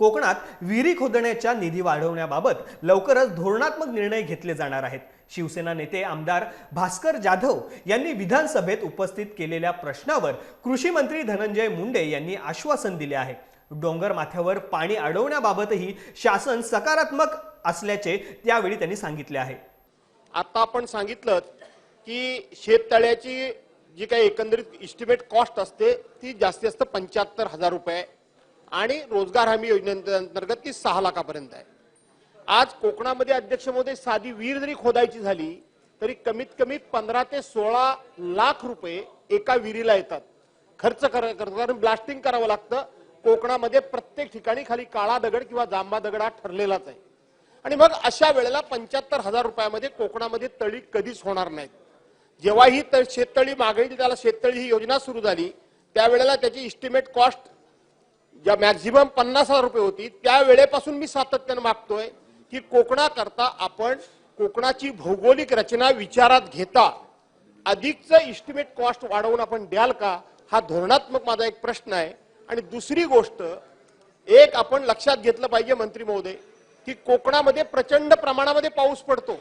कोकणात विहिरी खोदण्याच्या निधी वाढवण्याबाबत लवकरच धोरणात्मक निर्णय घेतले जाणार आहेत. शिवसेना नेते आमदार भास्कर जाधव यांनी विधानसभेत उपस्थित केलेल्या प्रश्नावर कृषी मंत्री धनंजय मुंडे यांनी आश्वासन दिले आहे. डोंगर माथ्यावर पाणी अडवण्याबाबतही शासन सकारात्मक असल्याचे त्यावेळी त्यांनी सांगितले आहे. आता आपण सांगितलं की शेततळ्याची जी काही एकंदरीत इस्टिमेट कॉस्ट असते ती जास्तीत जास्त पंच्याहत्तर हजार रुपये आणि रोजगार हमी योजनेअंतर्गत ती सहा लाखापर्यंत आहे. आज कोकणामध्ये अध्यक्ष मोदी साधी विहीर जरी खोदायची झाली तरी कमीत कमी पंधरा ते सोळा लाख रुपये एका विहिरीला येतात. खर्च करतात कारण ब्लास्टिंग करावं लागतं. कोकणामध्ये प्रत्येक ठिकाणी खाली काळा दगड किंवा जांबा दगड हा ठरलेलाच आहे. आणि मग अशा वेळेला पंच्याहत्तर हजार रुपयामध्ये कोकणामध्ये तळी कधीच होणार नाहीत. जेव्हा ही शेततळी मागणी त्याला शेततळी ही योजना सुरू झाली त्यावेळेला त्याची इस्टिमेट कॉस्ट ज्या मॅक्झिमम पन्नास हजार रुपये होती त्या वेळेपासून मी सातत्यानं मागतोय की कोकणाकरता आपण कोकणाची भौगोलिक रचना विचारात घेता अधिकचं इस्टिमेट कॉस्ट वाढवून आपण द्याल का हा धोरणात्मक माझा एक प्रश्न आहे. आणि दुसरी गोष्ट एक आपण लक्षात घेतलं पाहिजे मंत्री महोदय की कोकणामध्ये प्रचंड प्रमाणामध्ये पाऊस पडतो.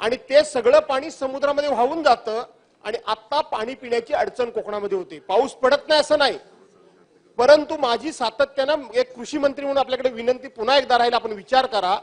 आणि ते सगळं पाणी समुद्रामध्ये वाहून जातं आणि आता पाणी पिण्याची अडचण कोकणामध्ये होते. पाऊस पडत नाही असं नाही. परंतु माझी सातत्यानं एक कृषी मंत्री म्हणून आपल्याकडे विनंती पुन्हा एकदा राहील आपण विचार करा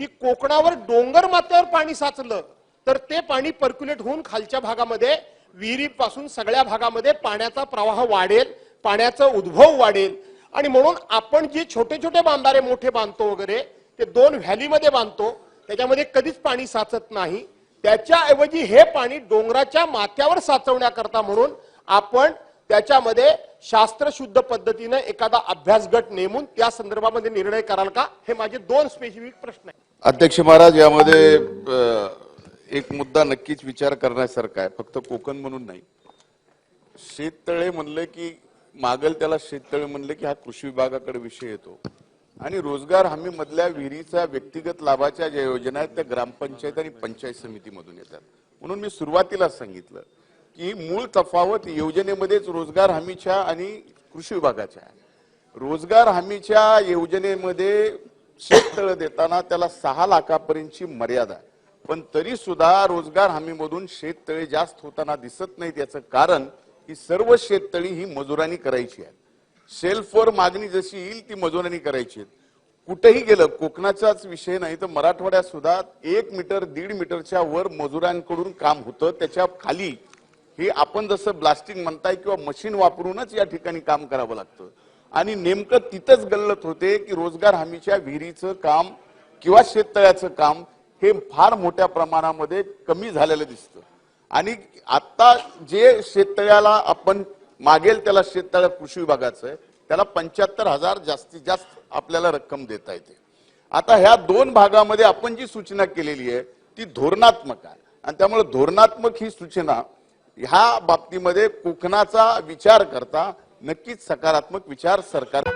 की कोकणावर डोंगर माथ्यावर पाणी साचलं तर ते पाणी पर्क्युलेट होऊन खालच्या भागामध्ये विहिरीपासून सगळ्या भागामध्ये पाण्याचा प्रवाह वाढेल पाण्याचा उद्भव वाढेल. आणि म्हणून आपण जे छोटे छोटे बांधारे मोठे बांधतो वगैरे ते दोन व्हॅलीमध्ये बांधतो त्याच्यामध्ये कधीच पाणी साचत नाही. त्याच्याऐवजी हे पाणी डोंगराच्या माथ्यावर साचवण्याकरता म्हणून आपण त्याच्यामध्ये शास्त्रशुद्ध पद्धतीनं एखादा अभ्यास गट नेमून त्या संदर्भामध्ये निर्णय कराल का? हे माझे दोन स्पेसिफिक प्रश्न आहेत. अध्यक्ष महाराज यामध्ये एक मुद्दा नक्कीच विचार करण्यासारखा आहे. फक्त कोकण म्हणून नाही. शेततळे म्हणले की मागल त्याला शेततळे म्हणले की हा कृषी विभागाकडे विषय येतो. आणि रोजगार हमी मधल्या विहिरीचा व्यक्तिगत लाभाच्या ज्या योजना आहेत त्या ग्रामपंचायत आणि पंचायत समितीमधून येतात. म्हणून मी सुरुवातीला सांगितलं की मूळ तफावत योजनेमध्येच रोजगार हमीच्या आणि कृषी विभागाच्या रोजगार हमीच्या योजनेमध्ये शेततळ देताना त्याला सहा लाखापर्यंतची मर्यादा पण तरी सुद्धा रोजगार हमीमधून शेततळे जास्त होताना दिसत नाहीत याचं कारण की सर्व शेततळी ही मजुरांनी करायची आहे सेल्फवर मागणी जशी येईल ती मजुरांनी करायची आहे कुठेही गेलं कोकणाचाच विषय नाही तर मराठवाड्यात सुद्धा एक मीटर दीड मीटरच्या वर मजुरांकडून काम होतं. त्याच्याखाली हे आपण जसं ब्लास्टिंग म्हणताय किंवा मशीन वापरूनच या ठिकाणी काम करावं लागतं. आणि नेमकं तिथंच गल्लत होते की रोजगार हमीच्या विहिरीचं काम किंवा शेततळ्याचं काम हे फार मोठ्या प्रमाणामध्ये कमी झालेलं दिसतं. आणि आता जे शेततळ्याला आपण मागेल त्याला शेततळ्या कृषी विभागाचं आहे त्याला पंच्याहत्तर हजार जास्तीत जास्त आपल्याला रक्कम देता येते. आता ह्या दोन भागामध्ये आपण जी सूचना केलेली आहे ती धोरणात्मक आहे. आणि त्यामुळे धोरणात्मक ही सूचना ह्या बाबतीमध्ये कोकणाचा विचार करता नक्कीच सकारात्मक विचार सरकार